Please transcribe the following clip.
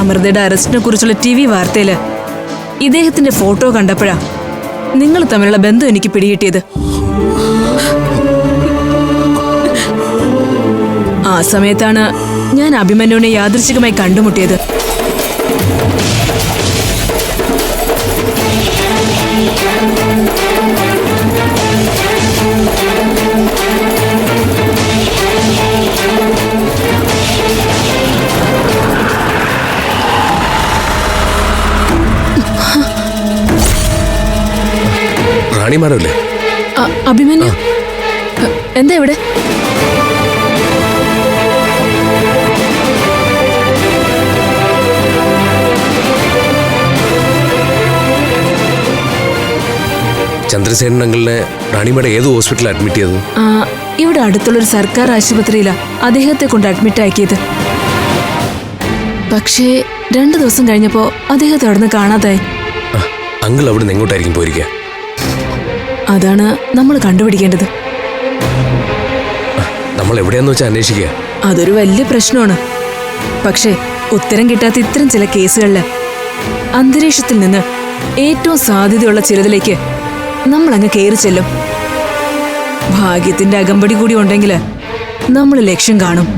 അമൃതയുടെ അറസ്റ്റിനെ കുറിച്ചുള്ള T V വാർത്തയിൽ ഇദ്ദേഹത്തിന്റെ ഫോട്ടോ കണ്ടപ്പോഴാ നിങ്ങൾ തമ്മിലുള്ള ബന്ധം എനിക്ക് പിടികിട്ടിയത്. ആ സമയത്താണ് ഞാൻ അഭിമന്യുവിനെ യാദൃശികമായി കണ്ടുമുട്ടിയത്. റാണി മാഡമല്ലേ അ- അഭിമന്യു? എന്താ ഇവിടെ? ചന്ദ്രസേനൻ അങ്കിളിനെ ഏത് ഹോസ്പിറ്റലിൽ അഡ്മിറ്റ് ചെയ്തത്? ഇവിടെ അടുത്തുള്ളൊരു സർക്കാർ ആശുപത്രിയിലാണ് അദ്ദേഹത്തെ കൊണ്ട് അഡ്മിറ്റ് ആക്കിയത്. പക്ഷേ രണ്ടു ദിവസം കഴിഞ്ഞപ്പോ അദ്ദേഹത്തെ അവിടുന്ന് കാണാതായി. ആ, അങ്കിൾ അവിടെ നിന്ന് എങ്ങോട്ടായിരിക്കും പോയിരിക്കുക? അതാണ് നമ്മൾ കണ്ടുപിടിക്കേണ്ടത്. നമ്മൾ എവിടെയാന്ന് വെച്ചാൽ അന്വേഷിക്കുക അതൊരു വലിയ പ്രശ്നമാണ്. പക്ഷേ ഉത്തരം കിട്ടാത്ത ഇത്തരം ചില കേസുകളിൽ അന്തരീക്ഷത്തിൽ നിന്ന് ഏറ്റവും സാധ്യതയുള്ള ചിലതിലേക്ക് നമ്മൾ അങ്ങ് കയറി ചെല്ലും. ഭാഗ്യത്തിന്റെ അകമ്പടി കൂടി ഉണ്ടെങ്കിൽ നമ്മൾ ലക്ഷ്യം കാണും.